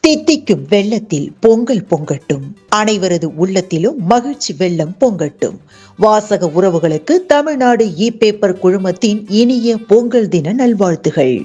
தித்திக்கும் வெள்ளத்தில் பொங்கல் பொங்கட்டும். அனைவரது உள்ளத்திலும் மகிழ்ச்சி வெள்ளம் பொங்கட்டும். வாசக உறவுகளுக்கு தமிழ்நாடு இ பேப்பர் குழுமத்தின் இனிய பொங்கல் தின நல்வாழ்த்துகள்.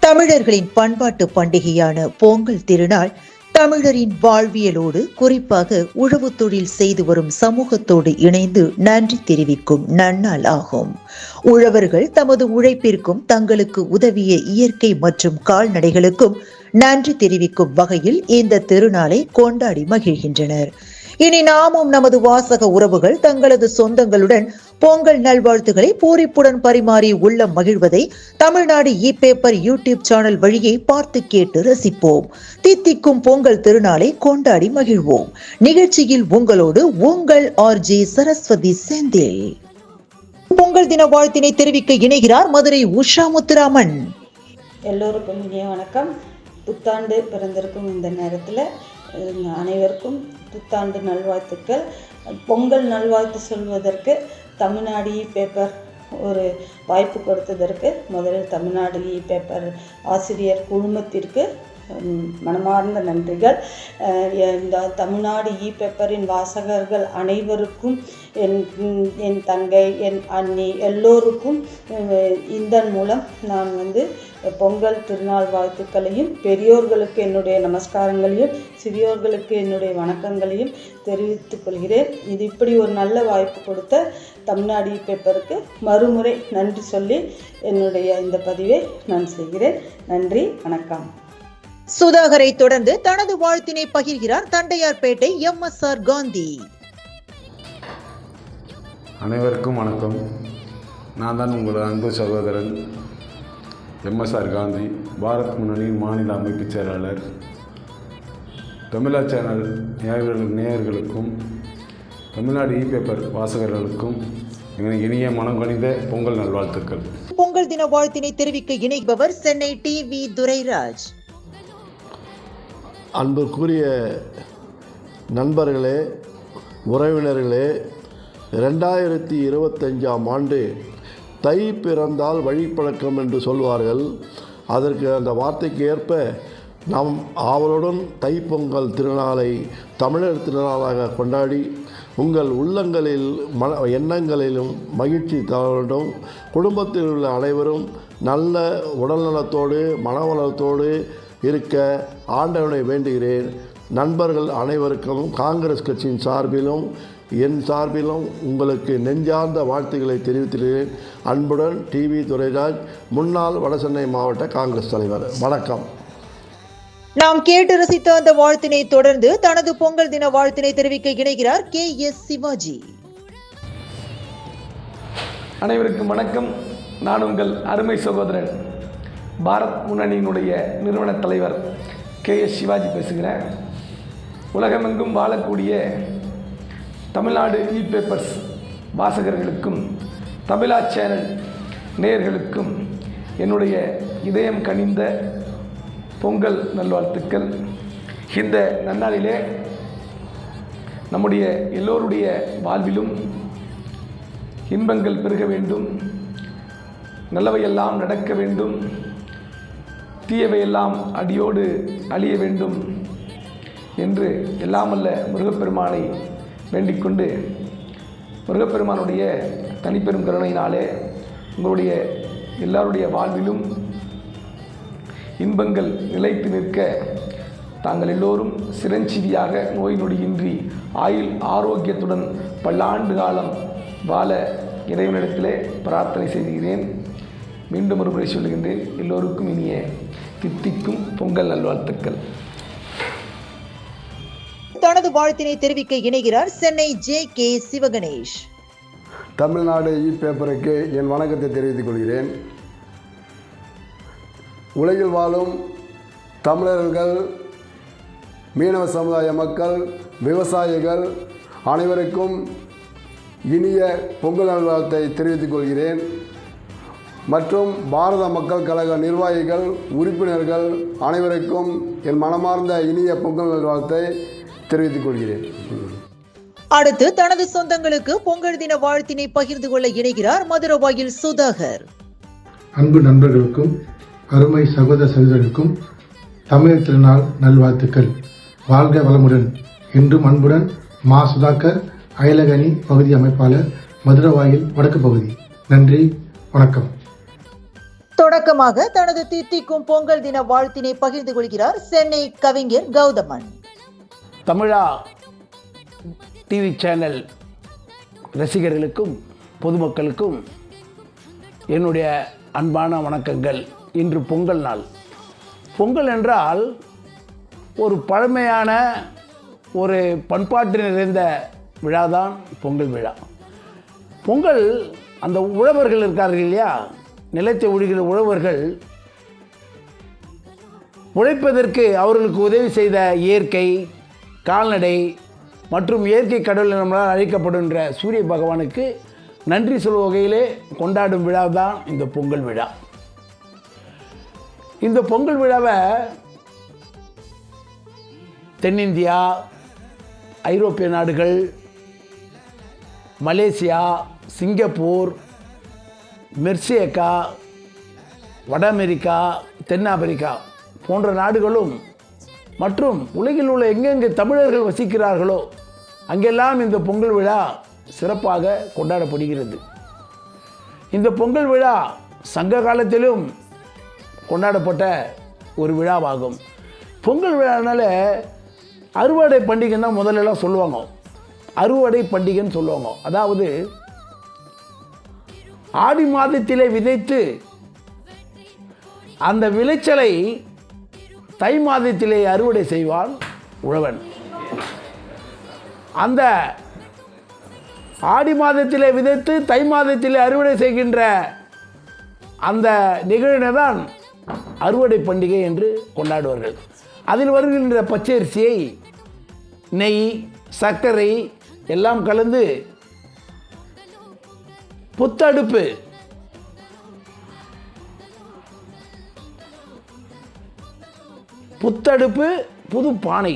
தமிழர்களின் பண்பாட்டு பண்டிகையான பொங்கல் திருநாள் தமிழரின் வாழ்வியலோடு குறிப்பாக உழவு தொழில் செய்து வரும் சமூகத்தோடு இணைந்து நன்றி தெரிவிக்கும் நன்னாள் ஆகும். உழவர்கள் தமது உழைப்பிற்கும் தங்களுக்கு உதவிய இயற்கை மற்றும் கால்நடைகளுக்கும் நன்றி தெரிவிக்கும் வகையில் இந்த திருநாளை கொண்டாடி மகிழ்கின்றனர். இனி நாமும் நமது வாசக உறவுகள் தங்களது சொந்தங்களுடன் பொங்கல் நல்வாழ்த்துக்களை பூரிப்புடன் பரிமாறி உள்ள மகிழ்வதை Tamil Nadu e paper YouTube channel வழியை பார்த்து கேட்டு ரசிப்போம். தித்திக்கும் பொங்கல் திருநாளை கொண்டாடி மகிழ்வோம். நிகழ்ச்சியில் உங்களோடு உங்கள் ஆர்ஜி சரஸ்வதி செந்தில். பொங்கல் தின வாழ்த்தினை தெரிவிக்க இணைகிறார் மதுரை உஷா முத்துராமன். எல்லோருக்கும் இனிய வணக்கம். புத்தாண்டு பிறந்திருக்கும் இந்த நேரத்தில் அனைவருக்கும் புத்தாண்டு நல்வாழ்த்துக்கள். பொங்கல் நல்வாழ்த்து சொல்வதற்கு தமிழ்நாடு இ பேப்பர் ஒரு வாய்ப்பு கொடுத்ததற்கு முதலில் தமிழ்நாடு இ பேப்பர் ஆசிரியர் குழுமத்திற்கு மனமார்ந்த நன்றிகள். இந்த தமிழ்நாடு இ பேப்பரின் வாசகர்கள் அனைவருக்கும் என் என் தங்கை என் அண்ணி எல்லோருக்கும் இதன் மூலம் நான் வந்து பொங்கல் திருநாள் வாழ்த்துக்களையும் பெரியோர்களுக்கு என்னுடைய நமஸ்காரங்களையும் சிறியோர்களுக்கு என்னுடைய வணக்கங்களையும் தெரிவித்துக் கொள்கிறேன். இது இப்படி ஒரு நல்ல வாய்ப்பு கொடுத்த தமிழ்நாடு பேப்பருக்கு மறுமுறை நன்றி சொல்லி என்னுடைய இந்த பதிவை நான் செய்கிறேன். நன்றி வணக்கம். சுதாகரை தொடர்ந்து தனது வாழ்த்தினை பகிர்கிறார் Tondiarpet M. S. R. Gandhi. அனைவருக்கும் வணக்கம். நான் தான் உங்கள் அன்பு சகோதரன். எம்எஸ்ஆர் காந்தி பாரத் முன்னணியின் மாநில அமைப்பு செயலாளர் தமிழா சேனல் நேயர்கள் நேயர்களுக்கும் தமிழ்நாடு இ பேப்பர் வாசகர்களுக்கும் எங்கள் இனிய மனம் கணிந்த பொங்கல் நல்வாழ்த்துக்கள். பொங்கல் தின வாழ்த்தினை தெரிவிக்க இணைப்பவர் சென்னை டி வி துரைராஜ். அன்புக்குரிய நண்பர்களே உறவினர்களே ரெண்டாயிரத்தி இருபத்தஞ்சாம் ஆண்டு தை பிறந்தால் வழிப்பழக்கம் என்று சொல்வார்கள். அதற்கு அந்த வார்த்தைக்கு ஏற்ப நாம் ஆவலுடன் தைப்பொங்கல் திருநாளை தமிழர் திருநாளாக கொண்டாடி உங்கள் உள்ளங்களில் மன எண்ணங்களிலும் மகிழ்ச்சி தரவேண்டும். குடும்பத்தில் உள்ள அனைவரும் நல்ல உடல்நலத்தோடு மனவளத்தோடு இருக்க ஆண்டவனை வேண்டுகிறேன். நண்பர்கள் அனைவருக்கும் காங்கிரஸ் கட்சியின் சார்பிலும் என் சார்பிலும் உங்களுக்கு நெஞ்சார்ந்த வாழ்த்துக்களை தெரிவித்துகிறேன் அன்புடன் டிவி துரைராஜ் முன்னாள் வடசென்னை மாவட்ட காங்கிரஸ் தலைவர். வணக்கம். நாம் கேட்டு ரசித்த அந்த வாழ்த்தினை தொடர்ந்து தனது பொங்கல் தின வாழ்த்தினை தெரிவிக்க இணைகிறார் கே. எஸ். சிவாஜி. அனைவருக்கும் வணக்கம். நான் உங்கள் அருமை சகோதரன் பாரத் முன்னணியினுடைய நிறுவன தலைவர் கே எஸ் சிவாஜி பேசுகிறேன் உலகமெங்கும் வாழக்கூடிய தமிழ்நாடு இ பேப்பர்ஸ் வாசகர்களுக்கும் தமிழா சேனல் நேயர்களுக்கும் என்னுடைய இதயம் கனிந்த பொங்கல் நல்வாழ்த்துக்கள். இந்த நன்னாளிலே நம்முடைய எல்லோருடைய வாழ்விலும் இன்பங்கள் பெருக வேண்டும். நல்லவையெல்லாம் நடக்க வேண்டும். தீயவையெல்லாம் அடியோடு அழிய வேண்டும் என்று எல்லாமல்ல முருகப்பெருமானை வேண்டிக்கொண்டு முருகப்பெருமானுடைய தனிப்பெரும் கருணையினாலே உங்களுடைய எல்லாருடைய வாழ்விலும் இன்பங்கள் நிலைத்து நிற்க தாங்கள் எல்லோரும் சிரஞ்சீவியாக நோய் நொடியின்றி ஆயுள் ஆரோக்கியத்துடன் பல்லாண்டு காலம் வாழ இறைவனிடத்திலே பிரார்த்தனை செய்கிறேன் மீண்டும் ஒரு முறை சொல்லுகின்றேன். எல்லோருக்கும் இனிய தித்திக்கும் பொங்கல் நல்வாழ்த்துக்கள். தனது வாழ்த்தினை தெரிவிக்க இணைகிறார் Chennai J K Sivaganesh. Tamil Nadu e பேப்பருக்கு என் வணக்கத்தை தெரிவித்துக் கொள்கிறேன். உலகில் வாழும் தமிழர்கள் மீனவ சமுதாய மக்கள் விவசாயிகள் அனைவருக்கும் இனிய பொங்கல் நல்வாழ்த்தை தெரிவித்துக் கொள்கிறேன். மற்றும் பாரத மக்கள் கழக நிர்வாகிகள் உறுப்பினர்கள் அனைவருக்கும் என் மனமார்ந்த இனிய பொங்கல் நல்வாழ்த்தை தெரிவித்துக் கொள்கிறேன். அடுத்து தனது சொந்தங்களுக்கு பொங்கல் தின வாழ்த்தினை பகிர்ந்து கொள்ள இணைகிறார் மதுரவாயில் சுதாகர். அன்பு நண்பர்களுக்கும் அருமை சகோதர சகோதரர்களுக்கும் தமிழர் திருநாள் நல்வாழ்த்துக்கள். வாழ்க வளமுடன். என்றும் அன்புடன் மா சுதாகர் அயலகனி பகுதி அமைப்பாளர் மதுரவாயில் வடக்கு பகுதி. நன்றி வணக்கம். தொடக்கமாக தனது தித்திக்கும் பொங்கல் தின வாழ்த்தினை பகிர்ந்து கொள்கிறார் சென்னை கவிஞர் கௌதமன். தமிழா டிவி சேனல் ரசிகர்களுக்கும் பொதுமக்களுக்கும் என்னுடைய அன்பான வணக்கங்கள். இன்று பொங்கல் நாள். பொங்கல் என்றால் ஒரு பழமையான ஒரு பண்பாட்டு நிறைந்த விழாதான் பொங்கல் விழா. பொங்கல் அந்த உழவர்கள் இருக்கார்கள் இல்லையா? நிலத்தை உழுகிற உழவர்கள் உழைப்பதற்கு அவர்களுக்கு உதவி செய்த இயற்கை கால்நடை மற்றும் இயற்கை கடவுள் நம்மளால் அழைக்கப்படுகின்ற சூரிய பகவானுக்கு நன்றி சொல்லும் வகையிலே கொண்டாடும் விழா தான் இந்த பொங்கல் விழா. இந்த பொங்கல் விழாவை தென்னிந்தியா ஐரோப்பிய நாடுகள் மலேசியா சிங்கப்பூர் மெர்சியக்கா வட அமெரிக்கா தென்னாப்பிரிக்கா போன்ற நாடுகளும் மற்றும் உலகில் உள்ள எங்கெங்கே தமிழர்கள் வசிக்கிறார்களோ அங்கெல்லாம் இந்த பொங்கல் விழா சிறப்பாக கொண்டாடப்படுகிறது. இந்த பொங்கல் விழா சங்க காலத்திலும் கொண்டாடப்பட்ட ஒரு விழாவாகும். பொங்கல் விழானால அறுவடை பண்டிகைன்னா முதல்லலாம் சொல்லுவாங்க. அறுவடை பண்டிகைன்னு சொல்லுவாங்க. அதாவது ஆடி மாதத்திலே விதைத்து அந்த விளைச்சலை தை மாதத்திலே அறுவடை செய்வான் உழவன். அந்த ஆடி மாதத்திலே விதைத்து தை மாதத்திலே அறுவடை செய்கின்ற அந்த நிகழ்வினை தான் அறுவடை பண்டிகை என்று கொண்டாடுவார்கள். அதில் வருகின்ற பச்சரிசியை நெய் சர்க்கரை எல்லாம் கலந்து புத்தடுப்பு. புத்தடுப்பு புது பானை.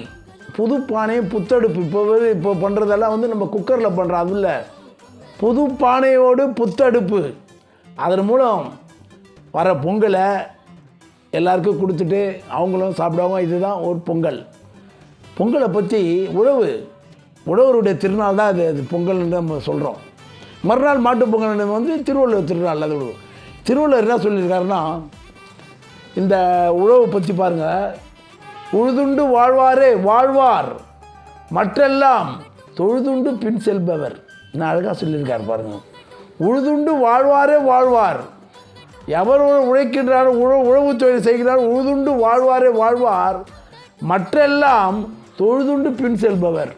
புது பானை புத்தடுப்பு. இப்போ இப்போ பண்ணுறதெல்லாம் வந்து நம்ம குக்கரில் பண்ணுறோம் அது இல்லை புது பானையோடு புத்தடுப்பு. அதன் மூலம் வர பொங்கலை எல்லாருக்கும் கொடுத்துட்டு அவங்களும் சாப்பிடுவாங்க. இதுதான் ஒரு பொங்கல். பொங்கலை பற்றி உழவு. உழவருடைய திருநாள் தான் அது. அது பொங்கல்னு நம்ம சொல்கிறோம் மறுநாள் மாட்டுப் பொங்கல் வந்து திருவள்ளுவர் திருநாள் அது விடுவோம். திருவள்ளுவர் என்ன சொல்லியிருக்காருன்னா இந்த உழவு பற்றி பாருங்கள் உழுதுண்டு வாழ்வாரே வாழ்வார். மற்றெல்லாம் தொழுதுண்டு பின் செல்பவர். நான் அழகாக சொல்லியிருக்கார் பாருங்கள் உழுதுண்டு வாழ்வாரே வாழ்வார். எவர் உழைக்கின்றார் உழ உழவு தொழில் செய்கிறார் உழுதுண்டு வாழ்வாரே வாழ்வார். மற்றெல்லாம் தொழுதுண்டு பின் செல்பவர்.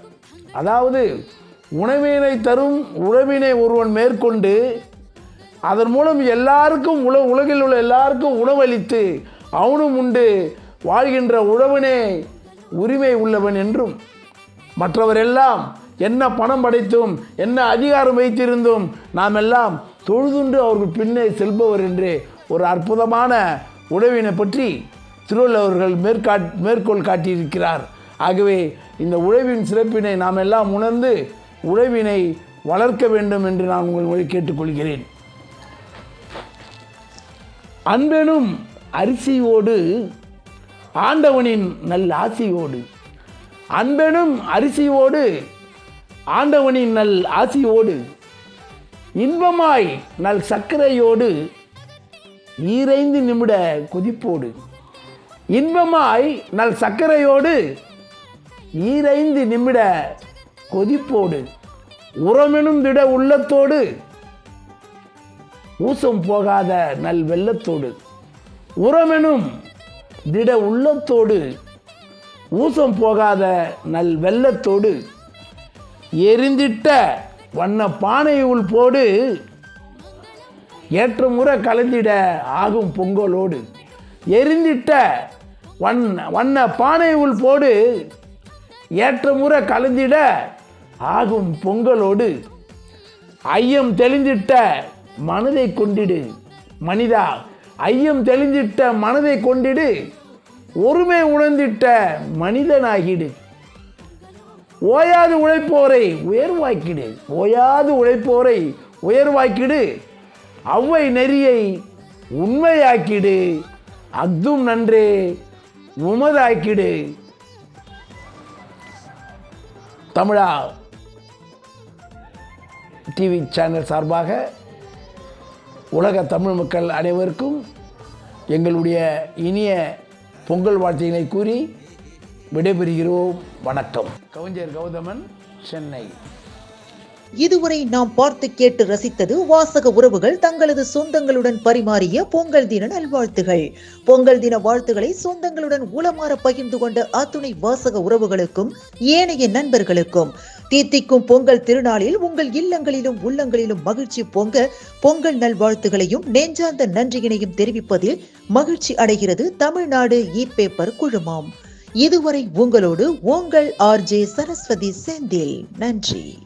அதாவது உணவினை தரும் உழவினை ஒருவன் மேற்கொண்டு அதன் மூலம் எல்லாருக்கும் உல உலகில் உள்ள எல்லாருக்கும் உணவளித்து அவனும் உண்டு. வாழ்கின்ற உழவனே உரிமை உள்ளவன் என்றும். மற்றவரெல்லாம் என்ன பணம் படைத்தும் என்ன அதிகாரம் வைத்திருந்தும் நாம் எல்லாம் தொழுதுண்டு அவர்கள் பின்னே செல்பவர் என்று ஒரு அற்புதமான உணவினை பற்றி திருவள்ளுவர்கள் மேற்காட் மேற்கோள் காட்டியிருக்கிறார். ஆகவே இந்த உழவின் சிறப்பினை நாம் எல்லாம் உணர்ந்து உழவினை வளர்க்க வேண்டும் என்று நான் உங்கள் மொழி கேட்டுக்கொள்கிறேன். அன்பெனும் அரிசியோடு ஆண்டவனின் நல் ஆசியோடு அன்பெனும் அரிசியோடு ஆண்டவனின் நல் ஆசியோடு இன்பமாய் நல் சர்க்கரையோடு ஈரைந்து நிமிட கொதிப்போடு இன்பமாய் நல் சர்க்கரையோடு ஈரைந்து நிமிட கொதிப்போடு உரமெனும் திட உள்ளத்தோடு ஊசம் போகாத நல் வெள்ளத்தோடு உரமெனும் திட உள்ளத்தோடு ஊசம் போகாத நல் வெள்ளத்தோடு எரிந்திட்ட வண்ண பானையுள் போடு ஏற்ற முறை கலந்திட ஆகும் பொங்கலோடு எரிந்திட்ட வண்ண வண்ண பானையுள் போடு ஏற்ற முறை கலந்திட ஆகும் பொங்கலோடு. ஐயம் தெளிந்திட்ட மனதை கொண்டிடு. மனிதா ஐயம் தெளிந்திட்ட மனதை கொண்டிடு. ஒருமை உணர்ந்திட்ட மனிதனாகிடு. ஓயாது உழைப்போரை உயர்வாக்கிடு. ஓயாது உழைப்போரை உயர்வாக்கிடு. அவ்வை நெறியை உண்மையாக்கிடு. அஃதும் நன்றே உமதாக்கிடு. தமிழா டிவி சேனல் சார்பாக உலக தமிழ் மக்கள் அனைவருக்கும் எங்களுடைய இனிய பொங்கல் வாழ்த்தைகளை கூறி விடைபெறுகிறோம். வணக்கம். கவிஞர் கௌதமன் சென்னை. இதுவரை நாம் பார்த்து கேட்டு ரசித்தது வாசக உறவுகள் தங்களது சொந்தங்களுடன் பரிமாறிய பொங்கல் தின நல்வாழ்த்துகள். பொங்கல் தின வாழ்த்துக்களை சொந்தங்களுடன் உளமாற பகிர்ந்து கொண்ட அத்துணை வாசக உறவுகளுக்கும் ஏனைய நண்பர்களுக்கும் தீத்திக்கும் பொங்கல் திருநாளில் உங்கள் இல்லங்களிலும் உள்ளங்களிலும் மகிழ்ச்சி பொங்க பொங்கல் நல்வாழ்த்துகளையும் நெஞ்சார்ந்த நன்றியினையும் தெரிவிப்பதில் மகிழ்ச்சி அடைகிறது தமிழ்நாடு இ பேப்பர் குழுமம். இதுவரை உங்களோடு உங்கள் ஆர்ஜே சரஸ்வதி செந்தில். நன்றி.